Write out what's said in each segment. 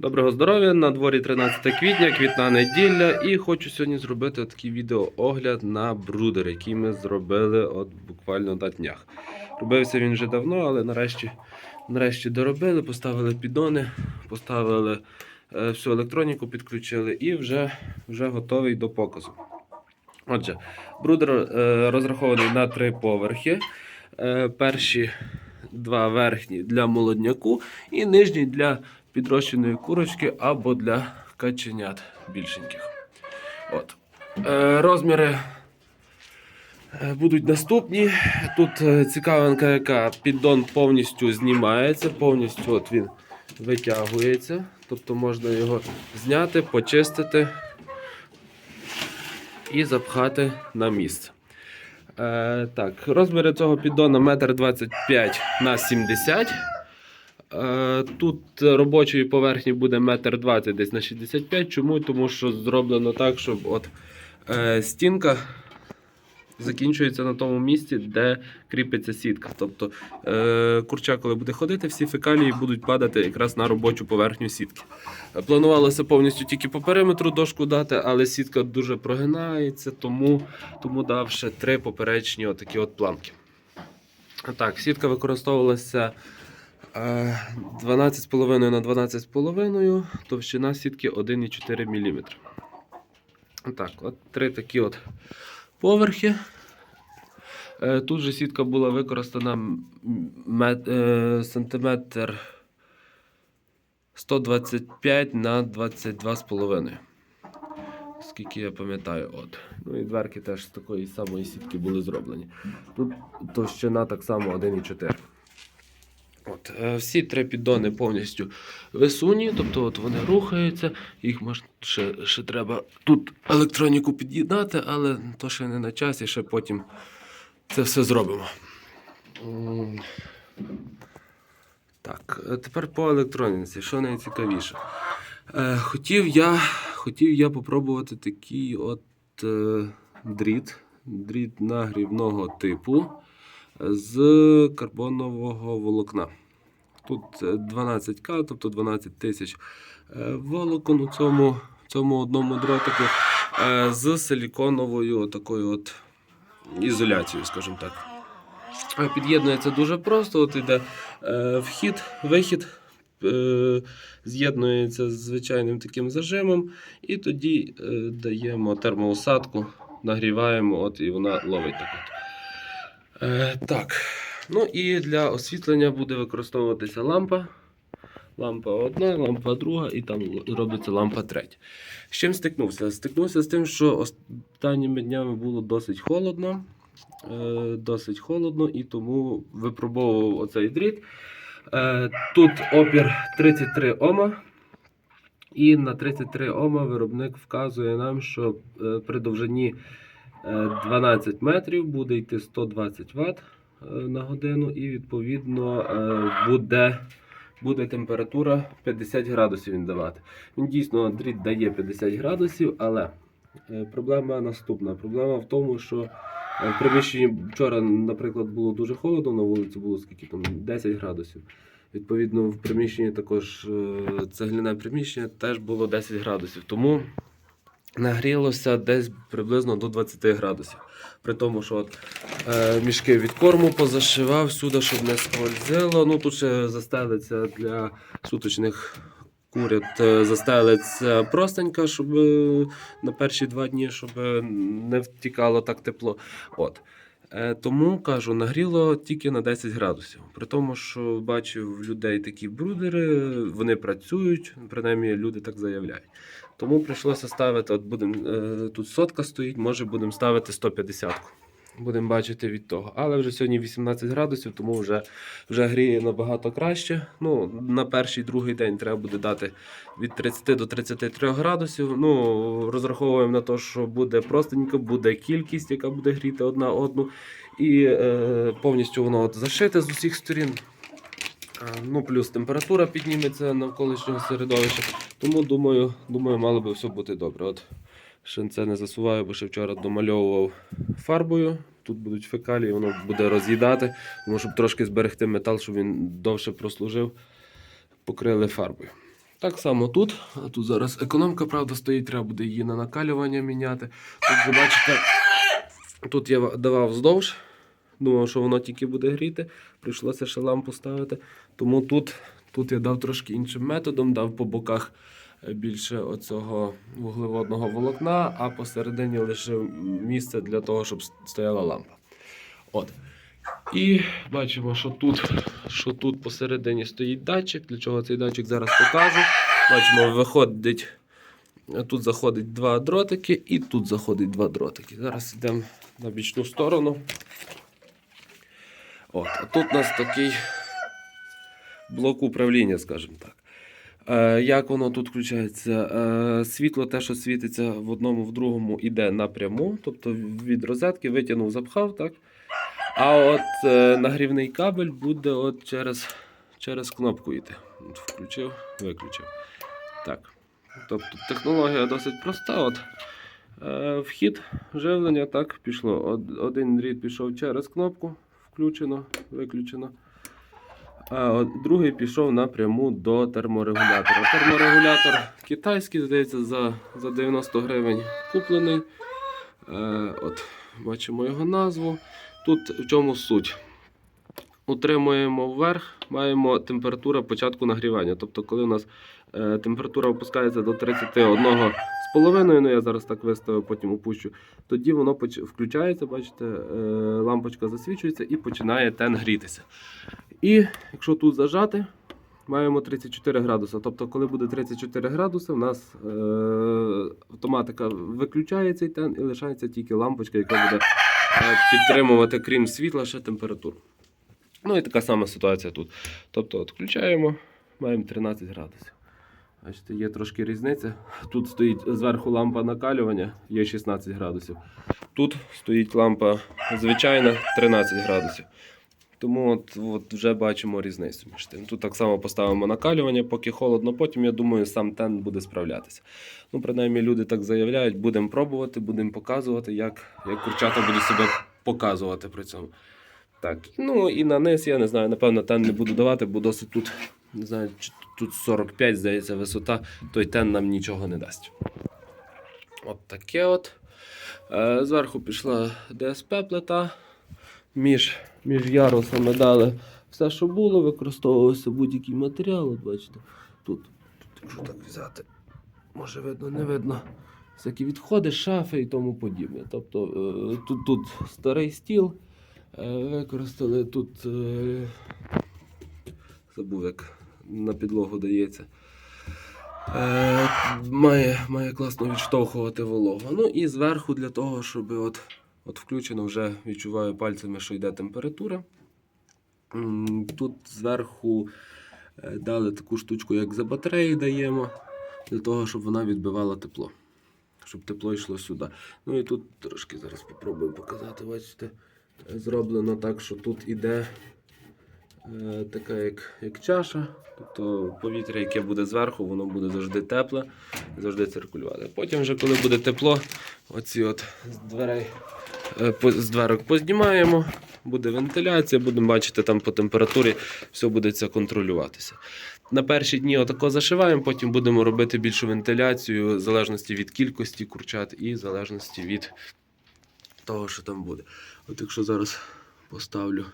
Доброго здоров'я! На дворі 13 квітня, квітна неділя, і хочу сьогодні зробити такий відеоогляд на брудер, який ми зробили от буквально на днях. Робився він вже давно, але нарешті, нарешті доробили, поставили піддони, поставили е, всю електроніку, підключили і вже, вже готовий до показу. Отже, брудер е, розрахований на три поверхи. Е, перші два верхні для молодняку і нижній для підрощеної курочки або для каченят більшеньких. От. Е, розміри е, будуть наступні. Тут е, цікавинка, яка піддон повністю знімається, повністю от він витягується. Тобто можна його зняти, почистити і запхати на місце. Е, так, розміри цього піддона 1,25 на 70 Е, Тут робочої поверхні буде 1,20 десь на 65 Чому? Тому що зроблено так, щоб от, е, стінка закінчується на тому місці, де кріпиться сітка. Тобто е, курча, коли буде ходити, всі фекалії будуть падати якраз на робочу поверхню сітки. Е, Планувалося повністю тільки по периметру дошку дати, але сітка дуже прогинається, тому, тому дав ще три поперечні отакі от планки. Так, сітка використовувалася. Е, 12,5 на 12,5, товщина сітки 1,4 мм. Так, от три такі от поверхи. Е, Тут же сітка була використана е, сантиметр 125 на 22,5. Скільки я пам'ятаю, от. Ну і дверки теж з такої самої сітки були зроблені. Тут товщина так само 1,4. От, е, всі три піддони повністю висуні, тобто от вони рухаються, їх можна ще, ще треба тут електроніку під'єднати, але то ще не на часі, ще потім це все зробимо. Так, е, тепер по електроніці, що найцікавіше. Е, хотів, я, хотів я попробувати такий от дріт, дріт нагрівного типу з карбонового волокна. Тут е, 12К, тобто 12 тисяч е, волокон у цьому, цьому одному дротику е, з силіконовою такою от ізоляцією, скажімо так. Е, Під'єднується дуже просто. От іде е, вхід, вихід, е, з'єднується з звичайним таким зажимом, і тоді е, даємо термоусадку, нагріваємо, от, і вона ловить так. Е, так. Ну і для освітлення буде використовуватися лампа. Лампа одна, лампа друга, і там робиться лампа третя. З чим стикнувся? Стикнувся з тим, що останніми днями було досить холодно. Е, досить холодно, і тому випробовував оцей дріт. Е, тут опір 33 Ома. І на 33 Ома виробник вказує нам, що е, при довжині 12 метрів буде йти 120 Вт на годину, і відповідно е, буде, буде температура 50 градусів він давати. Він дійсно дріт дає 50 градусів, але е, проблема наступна. Проблема в тому, що е, в приміщенні вчора, наприклад, було дуже холодно, на вулиці було скільки там 10 градусів. Відповідно, в приміщенні також е, цегляне приміщення теж було 10 градусів. Тому нагрілося десь приблизно до 20 градусів. При тому, що от, е, мішки від корму позашивав сюди, щоб не скользило. Ну тут ще застелиться для суточних курят, е, застелиться простенька, щоб е, на перші два дні, щоб не втікало так тепло. От. Е, Тому кажу, нагріло тільки на 10 градусів. При тому, що бачив людей такі брудери, вони працюють, принаймні люди так заявляють. Тому прийшлося ставити, от будем, е, тут сотка стоїть, може будемо ставити 150. Будемо бачити від того. Але вже сьогодні 18 градусів, тому вже, вже гріє набагато краще. Ну, на перший другий день треба буде дати від 30 до 33 градусів. Ну, розраховуємо на те, що буде простенько, буде кількість, яка буде гріти одна одну. І е, повністю воно от зашите з усіх сторін. Ну, плюс температура підніметься навколишнього середовища. Тому думаю, думаю, мало би все бути добре. От шинце не засуваю, бо ще вчора домальовував фарбою. Тут будуть фекалії, воно буде роз'їдати, тому щоб трошки зберегти метал, щоб він довше прослужив, покрили фарбою. Так само тут. А тут зараз економка, правда, стоїть, треба буде її на накалювання міняти. Тут ви бачите, тут я давав вздовж. Думав, що воно тільки буде гріти. Прийшлося ще лампу ставити. Тому тут, тут я дав трошки іншим методом, дав по боках е, більше оцього вуглеводного волокна, а посередині лишив місце для того, щоб стояла лампа. От. І бачимо, що тут, що тут посередині стоїть датчик. Для чого цей датчик зараз покажу. Бачимо, виходить. Тут заходить два дротики, і тут заходить два дротики. Зараз йдемо на бічну сторону. От, а тут у нас такий блок управління, скажімо так. Е, як воно тут включається? Е, світло, те, що світиться в одному, в другому, іде напряму, тобто від розетки витягнув, запхав, так? А от е, нагрівний кабель буде от через, через кнопку йти. Включив, виключив. Так. Тобто технологія досить проста. От, е, вхід живлення так пішло. Од, один дріт пішов через кнопку, включено, виключено. А от другий пішов напряму до терморегулятора. Терморегулятор китайський, здається, за, за 90 гривень куплений. Е, от, бачимо його назву. Тут в чому суть? Утримуємо вверх, маємо температуру початку нагрівання. Тобто, коли у нас е, температура опускається до 31,5, ну я зараз так виставив, потім опущу, тоді воно включається, бачите, е, лампочка засвічується і починає тен грітися. І якщо тут зажати, маємо 34 градуси. Тобто, коли буде 34 градуси, у нас е, автоматика виключає цей тен і лишається тільки лампочка, яка буде е, підтримувати, крім світла, ще температуру. Ну і така сама ситуація тут. Тобто, включаємо, маємо 13 градусів. Бачите, є трошки різниця. Тут стоїть зверху лампа накалювання, є 16 градусів. Тут стоїть лампа звичайна 13 градусів. Тому от, от вже бачимо різницю між тим. Тут так само поставимо накалювання, поки холодно, потім, я думаю, сам тен буде справлятися. Ну, принаймні, люди так заявляють, будемо пробувати, будемо показувати, як, як курчата будуть себе показувати при цьому. Так, ну і на низ, я не знаю, напевно, тен не буду давати, бо досить тут, не знаю, тут 45, здається, висота, той тен нам нічого не дасть. От таке от. Е, Зверху пішла ДСП-плита. Між, між ярусами дали все, що було, використовувався будь-який матеріал. От бачите, тут, тут, якщо так взяти, може видно, не видно. Всякі відходи, шафи і тому подібне. Тобто е, тут, тут старий стіл. Е, Використали тут, е, забув, як на підлогу дається. Е, Має, має класно відштовхувати вологу. Ну і зверху для того, щоб от, от включено вже відчуваю пальцями, що йде температура. Тут зверху дали таку штучку, як за батареї даємо, для того, щоб вона відбивала тепло. Щоб тепло йшло сюди. Ну і тут трошки зараз спробую показати, бачите. Зроблено так, що тут іде е, така як, як чаша. Тобто повітря, яке буде зверху, воно буде завжди тепле, завжди циркулювати. Потім, вже, коли буде тепло, оці от з дверей е, з дверок познімаємо, буде вентиляція, будемо бачити там по температурі, все буде це контролюватися. На перші дні отако зашиваємо, потім будемо робити більшу вентиляцію в залежності від кількості курчат і в залежності від того, що там буде. От якщо зараз поставлю,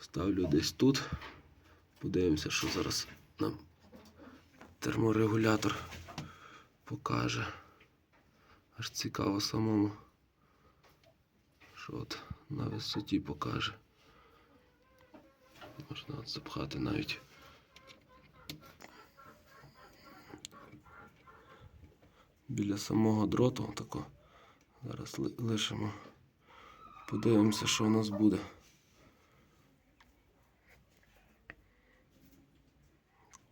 ставлю десь тут, подивимося, що зараз нам терморегулятор покаже. Аж цікаво самому, що от на висоті покаже. Можна от запхати навіть. Біля самого дроту тако. Зараз лишимо. Подивимося, що у нас буде.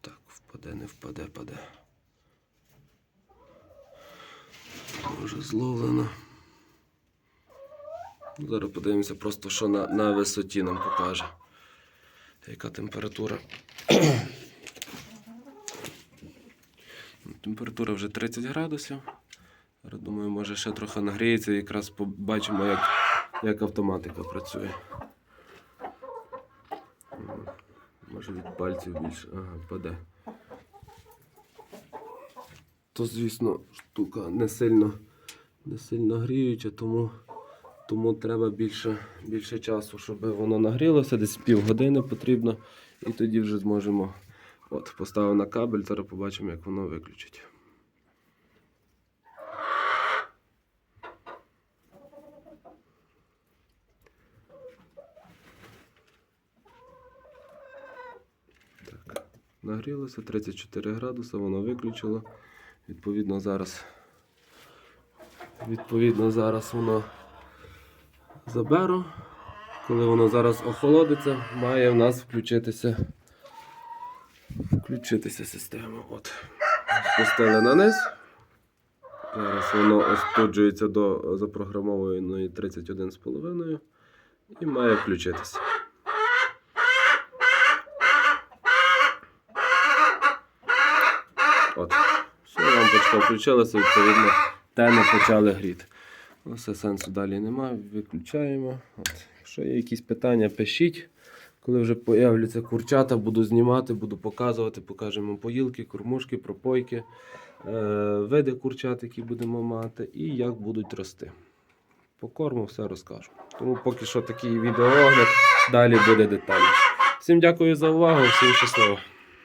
Так, впаде, не впаде, паде. Вже зловлено. Зараз подивимося просто, що на, на висоті нам покаже. Яка температура. Температура вже 30 градусів. Думаю, може ще трохи нагріється і якраз побачимо, як, як автоматика працює. Може від пальців більше. Ага, паде. то звісно, штука не сильно, не сильно гріюча, тому, тому треба більше, більше часу, щоб воно нагрілося, десь півгодини потрібно, і тоді вже зможемо. От, поставив на кабель, зараз побачимо, як воно виключить. Нагрілося 34 градуси, воно виключило. Відповідно, зараз, відповідно, зараз воно заберу. Коли воно зараз охолодиться, має в нас включитися, включитися система. От. Спустили на низ. Зараз воно остуджується до запрограмованої 31,5 і має включитися. От. Все, лампочка включилася, відповідно, тени почали гріти. Ну, Все сенсу далі немає, виключаємо. От. Якщо є якісь питання, пишіть. Коли вже появляться курчата, буду знімати, буду показувати, покажемо поїлки, кормушки, пропойки, е, види курчат, які будемо мати, і як будуть рости. По корму все розкажу. Тому поки що такий відеоогляд, далі буде детальніше. Всім дякую за увагу, всім щасливо.